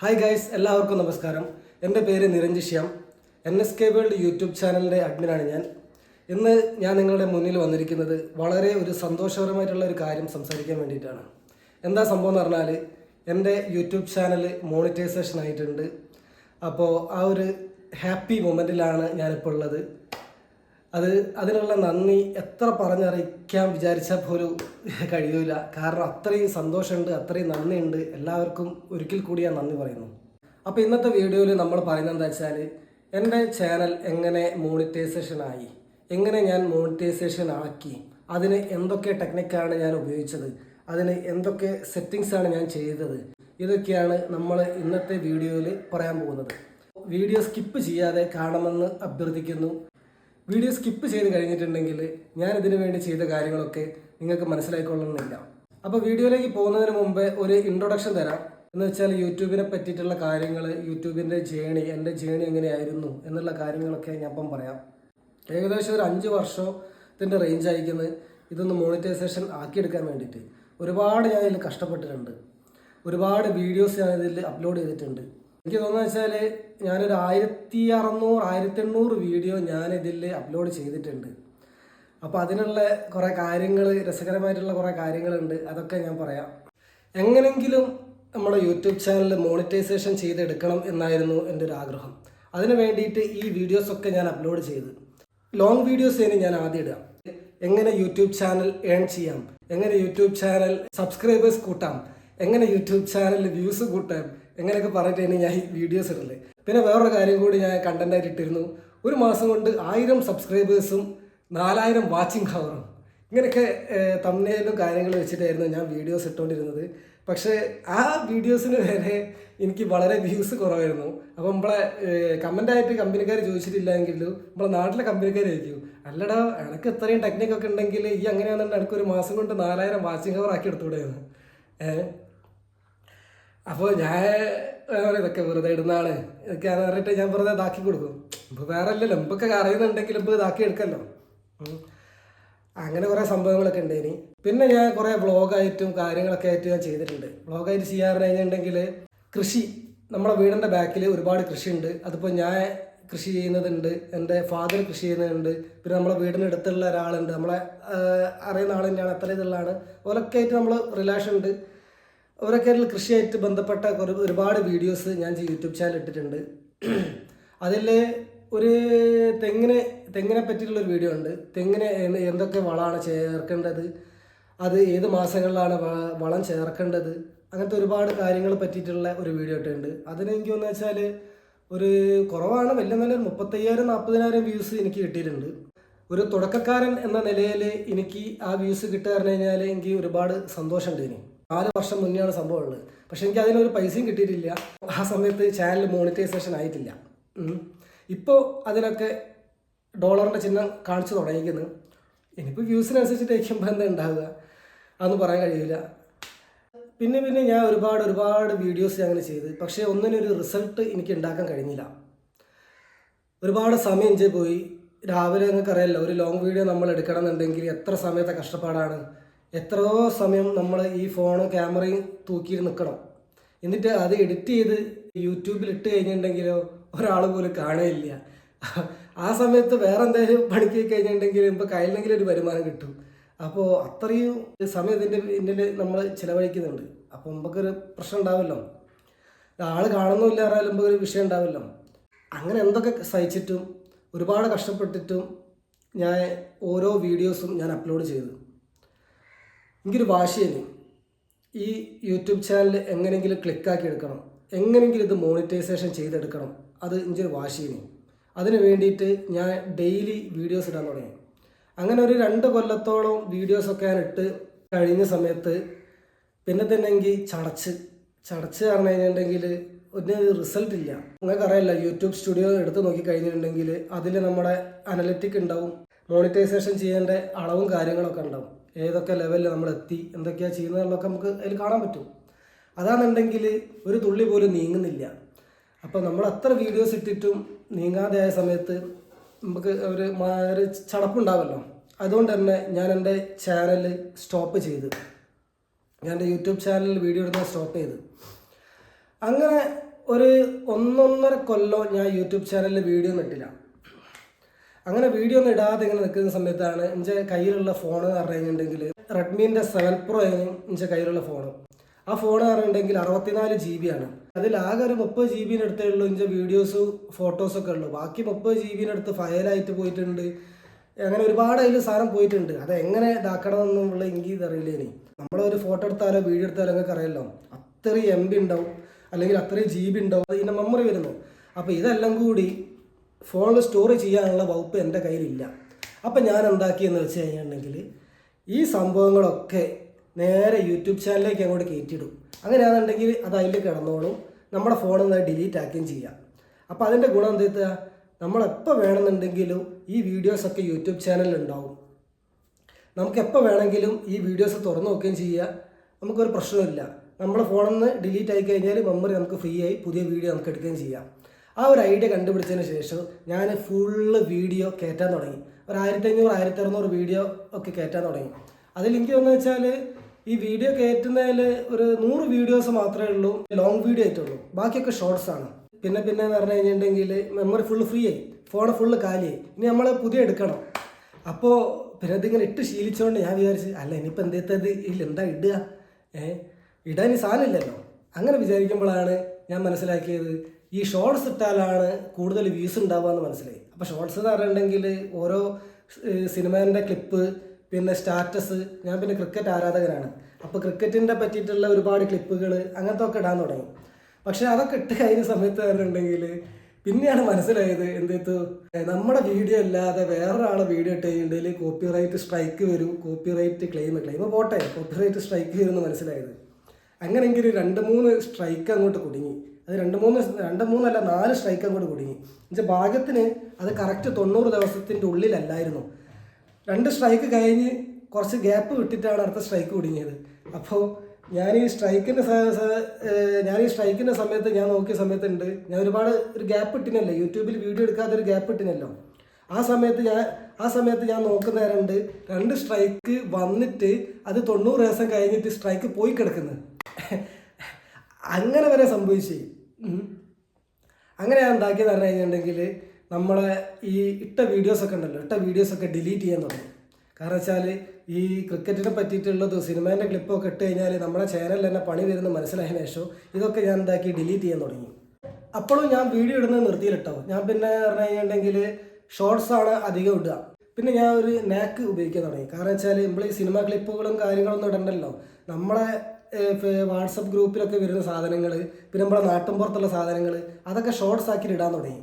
Hi guys എല്ലാവർക്കും നമസ്കാരം. എന്റെ പേര് Niranj Shyam. N S K world YouTube ചാനലിന്റെ അഡ്മിനാണ് ഞാൻ. ഇന്ന് ഞാൻ നിങ്ങളുടെ മുന്നിൽ വന്നിരിക്കുന്നത് വളരെ ഒരു സന്തോഷകരമായിട്ടുള്ള ഒരു കാര്യം സംസാരിക്കാൻ വേണ്ടിയിട്ടാണ്. എന്താ സംഭവം എന്ന് പറഞ്ഞാൽ എന്റെ യൂട്യൂബ് ചാനൽ മോണിറ്റൈസേഷൻ ആയിട്ടുണ്ട്. അപ്പോൾ ആ ഒരു ഹാപ്പി മൊമെന്റിലാണ് ഞാനിപ്പോൾ ഉള്ളത്. അത് അതിനുള്ള നന്ദി എത്ര പറഞ്ഞറിയിക്കാൻ വിചാരിച്ചാൽ പോലും കഴിയൂല. കാരണം അത്രയും സന്തോഷമുണ്ട് അത്രയും നന്ദിയുണ്ട്. എല്ലാവർക്കും ഒരിക്കൽ കൂടി ഞാൻ നന്ദി പറയുന്നു. അപ്പോൾ ഇന്നത്തെ വീഡിയോയിൽ നമ്മൾ പറയുന്നത് എന്താ വെച്ചാൽ എന്റെ ചാനൽ എങ്ങനെ മോണിറ്റൈസേഷൻ ആയി? എങ്ങനെ ഞാൻ മോണിറ്റൈസേഷൻ ആക്കി? അതിന് എന്തൊക്കെ ടെക്നിക്കാണ് ഞാൻ ഉപയോഗിച്ചത്? അതിന് എന്തൊക്കെ സെറ്റിങ്സ് ആണ് ഞാൻ ചെയ്തത്? ഇതൊക്കെയാണ് നമ്മൾ ഇന്നത്തെ വീഡിയോയിൽ പറയാൻ പോകുന്നത്. വീഡിയോ സ്കിപ്പ് ചെയ്യാതെ കാണുമെന്ന് അഭ്യർത്ഥിക്കുന്നു. വീഡിയോ സ്കിപ്പ് ചെയ്ത് കഴിഞ്ഞിട്ടുണ്ടെങ്കിൽ ഞാൻ ഇതിനു വേണ്ടി ചെയ്ത കാര്യങ്ങളൊക്കെ നിങ്ങൾക്ക് മനസ്സിലായിക്കൊള്ളണമെന്നില്ല. അപ്പോൾ വീഡിയോയിലേക്ക് പോകുന്നതിന് മുമ്പ് ഒരു ഇൻട്രൊഡക്ഷൻ തരാം. എന്ന് വെച്ചാൽ യൂട്യൂബിനെ പറ്റിയിട്ടുള്ള കാര്യങ്ങൾ യൂട്യൂബിന്റെ ജേണി എന്റെ ജേണി എങ്ങനെയായിരുന്നു എന്നുള്ള കാര്യങ്ങളൊക്കെ ഞാൻ ഇപ്പം പറയാം. ഏകദേശം ഒരു അഞ്ച് വർഷത്തിന്റെ റേഞ്ച് അയക്കുന്നത് ഇതൊന്ന് മോണിറ്റൈസേഷൻ ആക്കിയെടുക്കാൻ വേണ്ടിയിട്ട്. ഒരുപാട് ഞാൻ ഇതിൽ കഷ്ടപ്പെട്ടിട്ടുണ്ട്. ഒരുപാട് വീഡിയോസ് ഞാൻ ഇതിൽ അപ്ലോഡ് ചെയ്തിട്ടുണ്ട്. എനിക്ക് തോന്നുന്നത് വെച്ചാൽ ഞാനൊരു ആയിരത്തി അറുന്നൂറ് ആയിരത്തി എണ്ണൂറ് വീഡിയോ ഞാനിതിൽ അപ്ലോഡ് ചെയ്തിട്ടുണ്ട്. അപ്പോൾ അതിനുള്ള കുറേ കാര്യങ്ങൾ രസകരമായിട്ടുള്ള കുറേ കാര്യങ്ങളുണ്ട് അതൊക്കെ ഞാൻ പറയാം. എങ്ങനെങ്കിലും നമ്മുടെ യൂട്യൂബ് ചാനൽ മോണിറ്റൈസേഷൻ ചെയ്തെടുക്കണം എന്നായിരുന്നു എന്റെ ഒരു ആഗ്രഹം. അതിന് വേണ്ടിയിട്ട് ഈ വീഡിയോസൊക്കെ ഞാൻ അപ്ലോഡ് ചെയ്ത്. ലോങ് വീഡിയോസ് ഇനി ഞാൻ ആദ്യം ഇടാം. എങ്ങനെ യൂട്യൂബ് ചാനൽ ഏൺ ചെയ്യാം? എങ്ങനെ യൂട്യൂബ് ചാനൽ സബ്സ്ക്രൈബേഴ്സ് കൂട്ടാം? എങ്ങനെ യൂട്യൂബ് ചാനൽ വ്യൂസ് കൂട്ടാം? എങ്ങനെയൊക്കെ പറഞ്ഞിട്ടാണ് ഞാൻ ഈ വീഡിയോസ് ഇടൽ. പിന്നെ വേറൊരു കാര്യം കൂടി ഞാൻ കണ്ടന്റായിട്ട് ഇട്ടിരുന്നു. ഒരു മാസം കൊണ്ട് ആയിരം സബ്സ്ക്രൈബേഴ്സും നാലായിരം വാച്ചിങ് ഹവറും ഇങ്ങനെയൊക്കെ തമ്മിലും കാര്യങ്ങൾ വെച്ചിട്ടായിരുന്നു ഞാൻ വീഡിയോസ് ഇട്ടുകൊണ്ടിരുന്നത് പക്ഷേ ആ വീഡിയോസിന് വരെ എനിക്ക് വളരെ വ്യൂസ് കുറവായിരുന്നു. അപ്പോൾ നമ്മളെ കമന്റായിട്ട് കമ്പനിക്കാർ ചോദിച്ചിട്ടില്ലെങ്കിലും നമ്മളെ നാട്ടിലെ കമ്പനിക്കാർ ചോദിക്കും അല്ലടാ എനിക്ക് ഇത്രയും ടെക്നിക്കൊക്കെ ഉണ്ടെങ്കിൽ ഈ അങ്ങനെയാണെന്നുണ്ടെങ്കിൽ എനിക്ക് ഒരു മാസം കൊണ്ട് നാലായിരം വാച്ചിങ് ഹവർ ആക്കി എടുത്തുകൂടെയായിരുന്നു അപ്പോൾ ഞാൻ ഇതൊക്കെ വെറുതെ ഇടുന്നതാണ് ഇതൊക്കെ പറഞ്ഞിട്ട് ഞാൻ വെറുതെ ഇതാക്കി കൊടുക്കും. ഇപ്പോൾ വേറെ അല്ലല്ലോ ഇപ്പൊ അറിയുന്നുണ്ടെങ്കിൽ ഇപ്പോൾ ഇതാക്കി എടുക്കല്ലോ. അങ്ങനെ കുറേ സംഭവങ്ങളൊക്കെ ഉണ്ട് ഇനി. പിന്നെ ഞാൻ കുറേ ബ്ലോഗായിട്ടും കാര്യങ്ങളൊക്കെ ആയിട്ട് ഞാൻ ചെയ്തിട്ടുണ്ട്. ബ്ലോഗായിട്ട് ചെയ്യാറ് കഴിഞ്ഞിട്ടുണ്ടെങ്കിൽ കൃഷി. നമ്മുടെ വീടിന്റെ ബാക്കിൽ ഒരുപാട് കൃഷിയുണ്ട്. അതിപ്പോൾ ഞാൻ കൃഷി ചെയ്യുന്നതുണ്ട്. എന്റെ ഫാദർ കൃഷി ചെയ്യുന്നുണ്ട് പിന്നെ നമ്മളെ വീടിന് അടുത്തുള്ള ഒരാളുണ്ട്. നമ്മളെ അറിയുന്ന ആൾ തന്നെയാണ് അത്ര ഇതുള്ളതാണ്. ഓലൊക്കെ ആയിട്ട് നമ്മൾ റിലേഷൻ ഉണ്ട്. അതിൽ കൃഷിയായിട്ട് ബന്ധപ്പെട്ട കുറേ ഒരുപാട് വീഡിയോസ് ഞാൻ യൂട്യൂബ് ചാനൽ ഇട്ടിട്ടുണ്ട്. അതിൽ ഒരു തെങ്ങിനെ തെങ്ങിനെ പറ്റിയിട്ടുള്ള ഒരു വീഡിയോ ഉണ്ട്. തെങ്ങിന് എന്തൊക്കെ വളമാണ് ചേർക്കേണ്ടത്? അത് ഏത് മാസങ്ങളിലാണ് വളം ചേർക്കേണ്ടത്? അങ്ങനത്തെ ഒരുപാട് കാര്യങ്ങൾ പറ്റിയിട്ടുള്ള ഒരു വീഡിയോ ഇട്ടിട്ടുണ്ട്. അതിന് എനിക്ക് തോന്നുന്നു വെച്ചാൽ ഒരു കുറവാണ്. വലിയ നല്ല ഒരു മുപ്പത്തയ്യായിരം നാൽപ്പതിനായിരം വ്യൂസ് എനിക്ക് കിട്ടിയിട്ടുണ്ട്. ഒരു തുടക്കക്കാരൻ എന്ന നിലയിൽ എനിക്ക് ആ വ്യൂസ് കിട്ടുക പറഞ്ഞു കഴിഞ്ഞാൽ എനിക്ക് ഒരുപാട് സന്തോഷമുണ്ട് ഇനി. നാല് വർഷം മുന്നെയാണ് സംഭവം ഉള്ളത്. പക്ഷെ എനിക്ക് അതിനൊരു പൈസയും കിട്ടിയിട്ടില്ല. ആ സമയത്ത് ചാനൽ മോണിറ്റൈസേഷൻ ആയിട്ടില്ല. ഇപ്പോൾ അതിനൊക്കെ ഡോളറിന്റെ ചിഹ്നം കാണിച്ചു തുടങ്ങിക്കുന്നു ഇനിയിപ്പോൾ വ്യൂസിനനുസരിച്ചിട്ടായിരിക്കുമ്പോൾ എന്താ ഉണ്ടാവുക? അതൊന്നും പറയാൻ കഴിയില്ല. പിന്നെ പിന്നെ ഞാൻ ഒരുപാട് ഒരുപാട് വീഡിയോസ് അങ്ങനെ ചെയ്ത്. പക്ഷേ ഒന്നിനൊരു റിസൾട്ട് എനിക്ക് ഉണ്ടാക്കാൻ കഴിഞ്ഞില്ല. ഒരുപാട് സമയം ചെയ്ത് പോയി. രാവിലെ നിങ്ങൾക്ക് അറിയാമല്ലോ ഒരു ലോങ് വീഡിയോ നമ്മൾ എടുക്കണം എന്നുണ്ടെങ്കിൽ എത്ര സമയത്തെ കഷ്ടപ്പാടാണ്. എത്രയോ സമയം നമ്മൾ ഈ ഫോണും ക്യാമറയും തൂക്കി നിൽക്കണം എന്നിട്ട് അത് എഡിറ്റ് ചെയ്ത് യൂട്യൂബിൽ ഇട്ട് കഴിഞ്ഞിട്ടുണ്ടെങ്കിലോ ഒരാൾ പോലും കാണുകയില്ല ആ സമയത്ത് വേറെ എന്തെങ്കിലും പണിക്ക് കഴിഞ്ഞിട്ടുണ്ടെങ്കിൽ ഇപ്പോൾ കയ്യിലെങ്കിലും ഒരു വരുമാനം കിട്ടും. അപ്പോൾ അത്രയും സമയം ഇതിന്റെ പിന്നിൽ നമ്മൾ ചിലവഴിക്കുന്നുണ്ട്. അപ്പോൾ നമുക്കൊരു പ്രശ്നം ഉണ്ടാവില്ലോ. ആൾ കാണുന്നില്ല അറിയാലും ഒരു വിഷയം ഉണ്ടാവില്ലോ. അങ്ങനെ എന്തൊക്കെ സഹിച്ചിട്ടും ഒരുപാട് കഷ്ടപ്പെട്ടിട്ടും ഞാൻ ഓരോ വീഡിയോസും ഞാൻ അപ്ലോഡ് ചെയ്തു. എനിക്കൊരു വാശിയല്ല ഈ യൂട്യൂബ് ചാനൽ എങ്ങനെയെങ്കിലും ക്ലിക്കാക്കി എടുക്കണം. എങ്ങനെയെങ്കിലും ഇത് മോണിറ്റൈസേഷൻ ചെയ്തെടുക്കണം. അത് എനിക്കൊരു വാശിയാണ് അതിന് വേണ്ടിയിട്ട് ഞാൻ ഡെയിലി വീഡിയോസ് ഇടാൻ തുടങ്ങി. അങ്ങനെ ഒരു രണ്ട് കൊല്ലത്തോളം വീഡിയോസൊക്കെ ഞാൻ ഇട്ട് കഴിഞ്ഞ സമയത്ത് പിന്നെ തന്നെ എനിക്ക് ചടച്ച് ചടച്ച് പറഞ്ഞു കഴിഞ്ഞിട്ടുണ്ടെങ്കിൽ ഒരു റിസൾട്ട് ഇല്ല. നിങ്ങൾക്ക് അറിയില്ല യൂട്യൂബ് സ്റ്റുഡിയോ എടുത്ത് നോക്കി കഴിഞ്ഞിട്ടുണ്ടെങ്കിൽ അതിൽ നമ്മുടെ അനലറ്റിക് ഉണ്ടാവും. മോണിറ്റൈസേഷൻ ചെയ്യേണ്ട അളവും കാര്യങ്ങളൊക്കെ ഉണ്ടാവും. ഏതൊക്കെ ലെവലിൽ നമ്മൾ എത്തി എന്തൊക്കെയാണ് ചെയ്യുന്നതെന്നുള്ളതൊക്കെ നമുക്ക് അതിൽ കാണാൻ പറ്റും. അതാണെന്നുണ്ടെങ്കിൽ ഒരു തുള്ളി പോലും നീങ്ങുന്നില്ല. അപ്പോൾ നമ്മൾ അത്ര വീഡിയോസ് ഇട്ടിട്ടും നീങ്ങാതെയായ സമയത്ത് നമുക്ക് ഒരു ഒരു ചടപ്പുണ്ടാവല്ലോ. അതുകൊണ്ട് തന്നെ ഞാൻ എന്റെ ചാനൽ സ്റ്റോപ്പ് ചെയ്ത്. ഞാൻ എന്റെ യൂട്യൂബ് ചാനലിൽ വീഡിയോ എടുക്കാൻ സ്റ്റോപ്പ് ചെയ്ത്. അങ്ങനെ ഒരു ഒന്നൊന്നര കൊല്ലം ഞാൻ യൂട്യൂബ് ചാനലിൽ വീഡിയോ ഒന്നും ഇട്ടില്ല. അങ്ങനെ വീഡിയോ ഒന്നും ഇടാതെ ഇങ്ങനെ നിൽക്കുന്ന സമയത്താണ് എന്റെ കയ്യിലുള്ള ഫോൺ പറഞ്ഞിട്ടുണ്ടെങ്കിൽ റെഡ്മീന്റെ സെവൻ പ്രോ ആയിരുന്നു എന്റെ കയ്യിലുള്ള ഫോൺ ആ ഫോൺ പറഞ്ഞിട്ടുണ്ടെങ്കിൽ അറുപത്തിനാല് ജി ബി ആണ്. അതിൽ ആകെ ഒരു മുപ്പത് ജി ബിന്റെ അടുത്തേ ഉള്ളൂ എന്റെ വീഡിയോസ് ഫോട്ടോസൊക്കെ ഉള്ളൂ. ബാക്കി മുപ്പത് ജി ബിന്റെ അടുത്ത് ഫയലായിട്ട് പോയിട്ടുണ്ട്. അങ്ങനെ ഒരുപാട് അതിൽ സാധനം പോയിട്ടുണ്ട്. അത് എങ്ങനെ ഇതാക്കണമെന്നുള്ള എനിക്ക് ഇതറിയില്ല ഇനി. നമ്മളൊരു ഫോട്ടോ എടുത്താലോ വീഡിയോ എടുത്താലോ നിങ്ങൾക്ക് അറിയാലോ. അത്രയും എം ബി ഉണ്ടാവും. അല്ലെങ്കിൽ അത്രയും ജി ബി ഉണ്ടാവും. അതിന്റെ മെമ്മറി വരുന്നു. അപ്പോൾ ഇതെല്ലാം കൂടി ഫോണിൽ സ്റ്റോർ ചെയ്യാനുള്ള വകുപ്പ് എന്റെ കയ്യിലില്ല. അപ്പം ഞാൻ എന്താക്കിയെന്ന് വെച്ച് കഴിഞ്ഞിട്ടുണ്ടെങ്കിൽ ഈ സംഭവങ്ങളൊക്കെ നേരെ യൂട്യൂബ് ചാനലിലേക്ക് അങ്ങോട്ട് കയറ്റിയിടും. അങ്ങനെയാണെന്നുണ്ടെങ്കിൽ അത് അതിൽ കിടന്നോളും. നമ്മുടെ ഫോണിൽ നിന്ന് ഡിലീറ്റ് ആക്കുകയും ചെയ്യാം. അപ്പോൾ അതിന്റെ ഗുണം എന്താ വെച്ചാൽ നമ്മളെപ്പോൾ വേണമെന്നുണ്ടെങ്കിലും ഈ വീഡിയോസൊക്കെ യൂട്യൂബ് ചാനലിൽ ഉണ്ടാവും നമുക്ക് എപ്പോൾ വേണമെങ്കിലും ഈ വീഡിയോസ് തുറന്നു നോക്കുകയും ചെയ്യാം നമുക്കൊരു പ്രശ്നമില്ല നമ്മുടെ ഫോണിൽ നിന്ന് ഡിലീറ്റ് ആയി കഴിഞ്ഞാൽ മെമ്മറി നമുക്ക് ഫ്രീ ആയി പുതിയ വീഡിയോ നമുക്ക് എടുക്കുകയും ചെയ്യാം. ആ ഒരു ഐഡിയ കണ്ടുപിടിച്ചതിന് ശേഷം ഞാൻ ഫുള്ള് വീഡിയോ കയറ്റാൻ തുടങ്ങി. ഒരു ആയിരത്തി അഞ്ഞൂറ് ആയിരത്തി അറുന്നൂറ് വീഡിയോ ഒക്കെ കയറ്റാൻ തുടങ്ങി. അതിൽ എനിക്ക് തോന്നുന്നത് വെച്ചാൽ ഈ വീഡിയോ കയറ്റുന്നതിൽ ഒരു നൂറ് വീഡിയോസ് മാത്രമേ ഉള്ളൂ ലോങ് വീഡിയോ ആയിട്ടുള്ളൂ. ബാക്കിയൊക്കെ ഷോർട്സ് ആണ്. പിന്നെ പിന്നെ എന്ന് പറഞ്ഞു കഴിഞ്ഞിട്ടുണ്ടെങ്കിൽ മെമ്മറി ഫുള്ള് ഫ്രീ ആയി. ഫോൺ ഫുള്ള് കാലിയായി. ഇനി നമ്മൾ പുതിയ എടുക്കണം. അപ്പോൾ പിന്നെ ഇതിങ്ങനെ ഇട്ട് ശീലിച്ചുകൊണ്ട് ഞാൻ വിചാരിച്ച് അല്ല ഇനിയിപ്പോൾ എന്തേത്തത് ഇല്ല എന്താ ഇടുക? ഏഹ് ഇടാൻ സാധനമില്ലല്ലോ അങ്ങനെ വിചാരിക്കുമ്പോഴാണ് ഞാൻ മനസ്സിലാക്കിയത് ഈ ഷോർട്സ് ഇട്ടാലാണ് കൂടുതൽ വ്യൂസ് ഉണ്ടാവുക എന്ന് മനസ്സിലായി. അപ്പോൾ ഷോർട്സ് എന്ന് പറഞ്ഞിട്ടുണ്ടെങ്കിൽ ഓരോ സിനിമേന്റെ ക്ലിപ്പ് പിന്നെ സ്റ്റാറ്റസ് ഞാൻ പിന്നെ ക്രിക്കറ്റ് ആരാധകനാണ്. അപ്പോൾ ക്രിക്കറ്റിന്റെ പറ്റിയിട്ടുള്ള ഒരുപാട് ക്ലിപ്പുകൾ അങ്ങനത്തെ ഒക്കെ ഇടാൻ തുടങ്ങി. പക്ഷേ അതൊക്കെ ഇട്ട് കഴിഞ്ഞ സമയത്ത് പറഞ്ഞിട്ടുണ്ടെങ്കിൽ പിന്നെയാണ് മനസ്സിലായത് എന്തെത്തു നമ്മുടെ വീഡിയോ അല്ലാതെ വേറൊരാളെ വീഡിയോ ഇട്ട് കഴിഞ്ഞിട്ടുണ്ടെങ്കിൽ കോപ്പിറൈറ്റ് സ്ട്രൈക്ക് വരും കോപ്പിറൈറ്റ് ക്ലെയിം ക്ലെയിം പോട്ടെ കോപ്പിറൈറ്റ് സ്ട്രൈക്ക് വരും എന്ന് മനസ്സിലായത്. അങ്ങനെയെങ്കിൽ രണ്ട് മൂന്ന് സ്ട്രൈക്ക് അങ്ങോട്ട് കുടുങ്ങി. അത് രണ്ട് മൂന്ന് രണ്ട് മൂന്നല്ല നാല് സ്ട്രൈക്കും അങ്ങോട്ട് കുടുങ്ങി. എന്നുവെച്ചാൽ ഭാഗ്യത്തിന് അത് കറക്റ്റ് തൊണ്ണൂറ് ദിവസത്തിന്റെ ഉള്ളിലല്ലായിരുന്നു. രണ്ട് സ്ട്രൈക്ക് കഴിഞ്ഞ് കുറച്ച് ഗ്യാപ്പ് വിട്ടിട്ടാണ് അടുത്ത സ്ട്രൈക്ക് കുടുങ്ങിയത്. അപ്പോൾ ഞാൻ ഈ സ്ട്രൈക്കിന്റെ ഞാൻ ഈ സ്ട്രൈക്കിന്റെ സമയത്ത് ഞാൻ നോക്കിയ സമയത്തുണ്ട് ഞാൻ ഒരുപാട് ഒരു ഗ്യാപ്പ് ഇട്ടിനല്ലോ. യൂട്യൂബിൽ വീഡിയോ എടുക്കാതെ ഒരു ഗ്യാപ്പ് ഇട്ടിനല്ലോ. ആ സമയത്ത് ഞാൻ ആ സമയത്ത് ഞാൻ നോക്കുന്ന നേരമുണ്ട് രണ്ട് സ്ട്രൈക്ക് വന്നിട്ട് അത് തൊണ്ണൂറ് ദിവസം കഴിഞ്ഞിട്ട് സ്ട്രൈക്ക് പോയി കിടക്കുന്നത്. അങ്ങനെ വരെ സംഭവിച്ചു. അങ്ങനെ ഞാൻ എന്താക്കിയെന്ന് പറഞ്ഞു കഴിഞ്ഞിട്ടുണ്ടെങ്കിൽ നമ്മളെ ഈ ഇട്ട വീഡിയോസൊക്കെ ഉണ്ടല്ലോ ഇട്ട വീഡിയോസൊക്കെ ഡിലീറ്റ് ചെയ്യാൻ തുടങ്ങി. കാരണം വെച്ചാൽ ഈ ക്രിക്കറ്റിനെ പറ്റിയിട്ടുള്ളത് സിനിമേന്റെ ക്ലിപ്പൊക്കെ ഇട്ട് കഴിഞ്ഞാൽ നമ്മുടെ ചാനലിൽ തന്നെ പണി വരുന്ന മനസ്സിലായതിനു ശേഷം ഇതൊക്കെ ഞാൻ എന്താക്കി ഡിലീറ്റ് ചെയ്യാൻ തുടങ്ങി. അപ്പോഴും ഞാൻ വീഡിയോ ഇടുന്നത് നിർത്തിയിലിട്ടോ. ഞാൻ പിന്നെ പറഞ്ഞു കഴിഞ്ഞിട്ടുണ്ടെങ്കിൽ ഷോർട്സാണ് അധികം ഇടുക. പിന്നെ ഞാൻ ഒരു നാക്ക് ഉപയോഗിക്കാൻ തുടങ്ങി. കാരണം വെച്ചാൽ നമ്മൾ ഈ സിനിമ ക്ലിപ്പുകളും കാര്യങ്ങളൊന്നും ഇടണ്ടല്ലോ. നമ്മളെ വാട്സപ്പ് ഗ്രൂപ്പിലൊക്കെ വരുന്ന സാധനങ്ങൾ പിന്നെ നമ്മുടെ നാട്ടിൻ പുറത്തുള്ള സാധനങ്ങൾ അതൊക്കെ ഷോർട്സ് ആക്കിയിട്ട് ഇടാൻ തുടങ്ങി.